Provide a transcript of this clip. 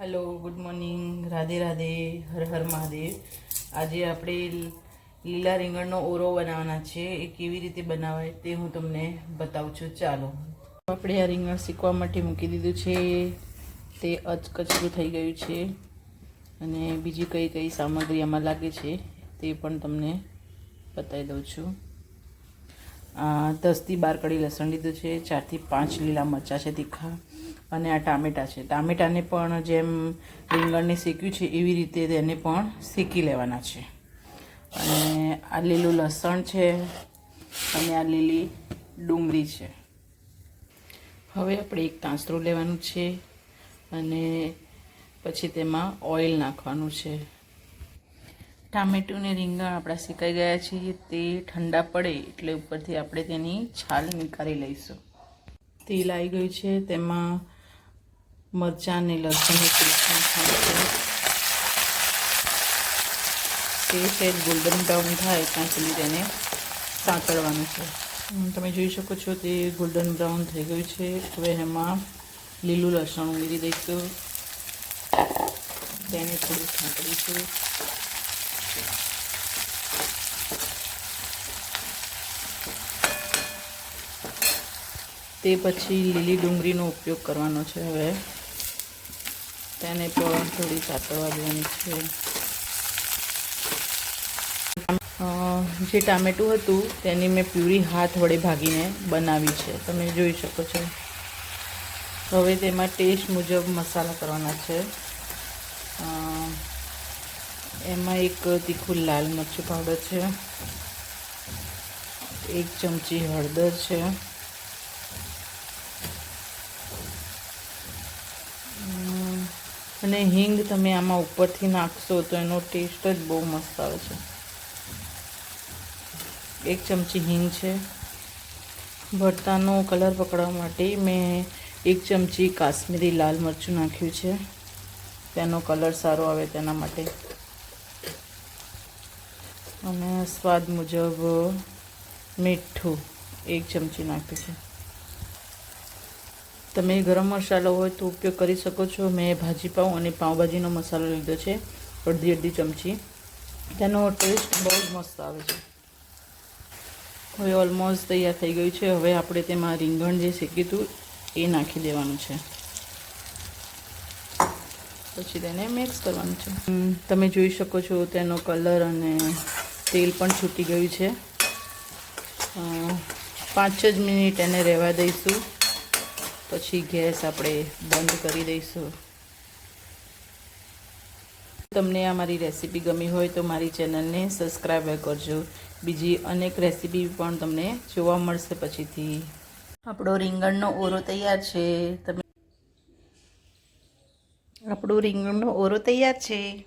Hello good morning Radhe Radhe, Har Har Mahadev. આજે આપણે લીલા રીંગણનો ઓરો બનાવવાના છે. એ કેવી રીતે બનાવાય તે હું તમને બતાવું છું. ચાલો. આપણે આ રીંગણ શીખવા માટે મૂકી દીધું છે. તે અચકચરું થઈ ગયું છે. અને બીજી કઈ કઈ સામગ્રી આમાં લાગે છે તે પણ તમને બતાવી દઉં છું. દસથી બાર કડી લસણ લીધું છે. ચારથી પાંચ લીલા મરચાં છે તીખા. અને આ ટામેટાં છે. ટામેટાને પણ જેમ રીંગણને શેક્યું છે, એવી રીતે તેને પણ શેકી લેવાના છે. અને આ લીલું લસણ છે અને આ લીલી ડુંગળી છે. હવે આપણે એક કાંસરું લેવાનું છે અને પછી તેમાં ઓઇલ નાખવાનું છે. ટામેટું ને રીંગણ આપણા શેકાઈ ગયા છે તે ઠંડા પડે એટલે ઉપરથી આપણે તેની છાલ નીકાળી લઈશું. તેલ આવી ગયું છે, તેમાં મરચાં અને લસણની પેસ્ટ થાય છે. તે સેજ ગોલ્ડન બ્રાઉન થાય ત્યાં સુધી તેને સાંકળવાનું છે. તમે જોઈ શકો છો તે ગોલ્ડન બ્રાઉન થઈ ગયું છે. હવે એમાં લીલું લસણ ઉમેરી દઈશું. તેને થોડું સાંકળીશું. તે પછી લીલી ડુંગળીનો ઉપયોગ કરવાનો છે હવે. તેને પણ થોડી સાતળવા દેવાની છે જે ટામેટું હતું તેની મેં પ્યુરી હાથ વડે ભાગીને બનાવી છે. તમે જોઈ શકો છો. હવે તેમાં ટેસ્ટ મુજબ મસાલા કરવાના છે. એમાં એક તીખું લાલ મરચું પાવડર છે. એક ચમચી હળદર છે. અને હિંગ તમે આમાં ઉપરથી નાખશો તો એનો ટેસ્ટ જ બહુ મસ્ત આવે છે. એક ચમચી હિંગ છે. ભરતાનો કલર પકડવા માટે મેં એક ચમચી કાશ્મીરી લાલ મરચું નાખ્યું છે. તેનો કલર સારો આવે તેના માટે. અને સ્વાદ મુજબ મીઠું એક ચમચી નાખ્યું છે. તમે ગરમ મસાલો હોય તો ઉપયોગ કરી શકો છો. મેં ભાજી પાઉં અને પાઉંભાજીનો મસાલો લીધો છે. અડધી અડધી ચમચી. તેનો ટેસ્ટ બહુ જ મસ્ત આવે છે. હવે ઓલમોસ્ટ તૈયાર થઈ ગયું છે. હવે આપણે તેમાં રીંગણ જે શેકીતું એ નાખી દેવાનું છે. પછી તેને મિક્સ કરવાનું છે. તમે જોઈ શકો છો તેનો કલર અને તેલ પણ છૂટી ગયું છે. પાંચ જ મિનિટ એને રહેવા દઈશું. પછી ગેસ આપણે બંધ કરી દઈશું. તમને આ મારી રેસીપી ગમી હોય તો મારી ચેનલને સબસ્ક્રાઈબ કરજો. બીજી અનેક રેસીપી પણ તમને જોવા મળશે પછીથી. આપણો રીંગણનો ઓરો તૈયાર છે. તમે આપણો રીંગણનો ઓરો તૈયાર છે.